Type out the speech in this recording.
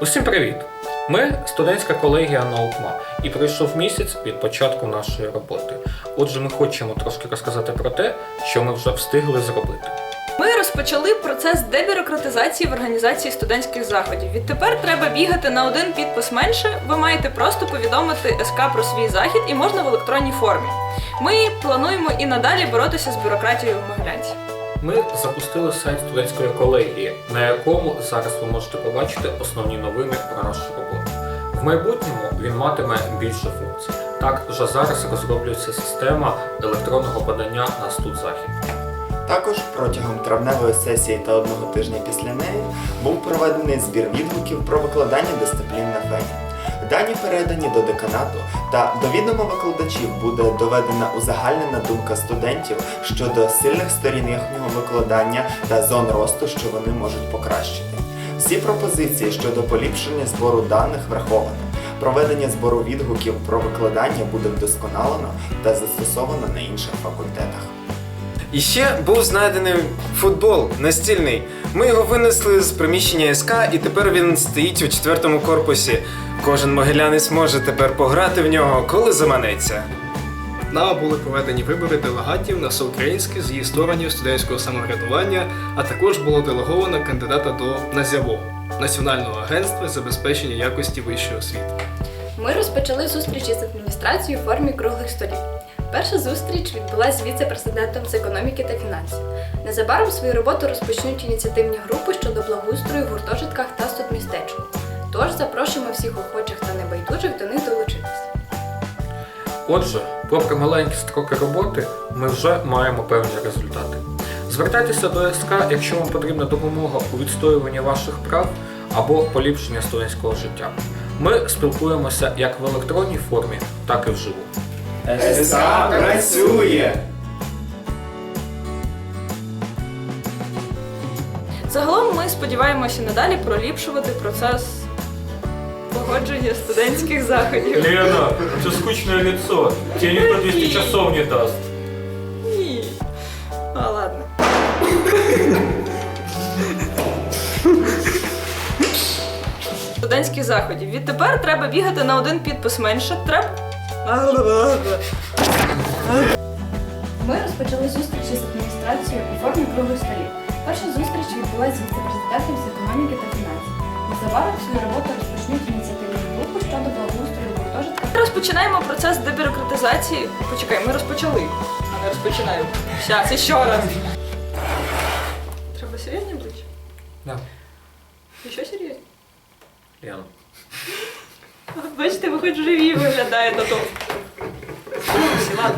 Усім привіт! Ми студентська колегія наукма і пройшов місяць від початку нашої роботи. Отже, ми хочемо трошки розказати про те, що ми вже встигли зробити. Ми розпочали процес дебюрократизації в організації студентських заходів. Відтепер треба бігати на один підпис менше. Ви маєте просто повідомити СК про свій захід і можна в електронній формі. Ми плануємо і надалі боротися з бюрократією в Могилянці. Ми запустили сайт студентської колегії, на якому зараз ви можете побачити основні новини про нашу роботу. В майбутньому він матиме більше функцій. Так, вже зараз розроблюється система електронного подання на студзахід. Також протягом травневої сесії та одного тижня після неї був проведений збір відгуків про викладання дисциплін на фені. Дані передані до деканату та до відома викладачів буде доведена узагальнена думка студентів щодо сильних сторін їхнього викладання та зон росту, що вони можуть покращити. Всі пропозиції щодо поліпшення збору даних враховано. Проведення збору відгуків про викладання буде вдосконалено та застосовано на інших факультетах. І ще був знайдений футбол настільний. Ми його винесли з приміщення СК, і тепер він стоїть у четвертому корпусі. Кожен могилянець може тепер пограти в нього, коли заманеться. Нами були проведені вибори делегатів на всеукраїнський з'їзд органів студентського самоврядування, а також було делеговано кандидата до НАЗЯВО Національного агентства забезпечення якості вищої освіти. Ми розпочали зустрічі з адміністрацією у формі круглих столів. Перша зустріч відбулася з віце-президентом з економіки та фінансів. Незабаром свою роботу розпочнуть ініціативні групи щодо благоустрою в гуртожитках та студмістечку. Тож запрошуємо всіх охочих та небайдужих до них долучитись. Отже, попри маленькі строки роботи, ми вже маємо певні результати. Звертайтеся до СК, якщо вам потрібна допомога у відстоюванні ваших прав або поліпшення студентського життя. Ми спілкуємося як в електронній формі, так і вживу. СК працює! Загалом ми сподіваємося надалі проліпшувати процес погодження студентських заходів. Лена, це скучне лицо. Тебе ніхто 200 часов не дасть. Студентських заходів. Відтепер треба бігати на один підпис менше. Треба. Ми розпочали зустрічі з адміністрацією у формі круглих столів. Перша зустріч відбулася з віце-президентом з економіки та фінансів. Незабаром свою роботу розпочнуть ініціативні групи щодо благоустрою гуртожитка Розпочинаємо процес дебюрократизації. Почекай, ми розпочали. А не розпочинаємо. Щас, ще раз. Треба серйозні обличчя? Да. І що серйозні? Лена. Бачите, ви хоч живі виглядаєте тут. Ладно.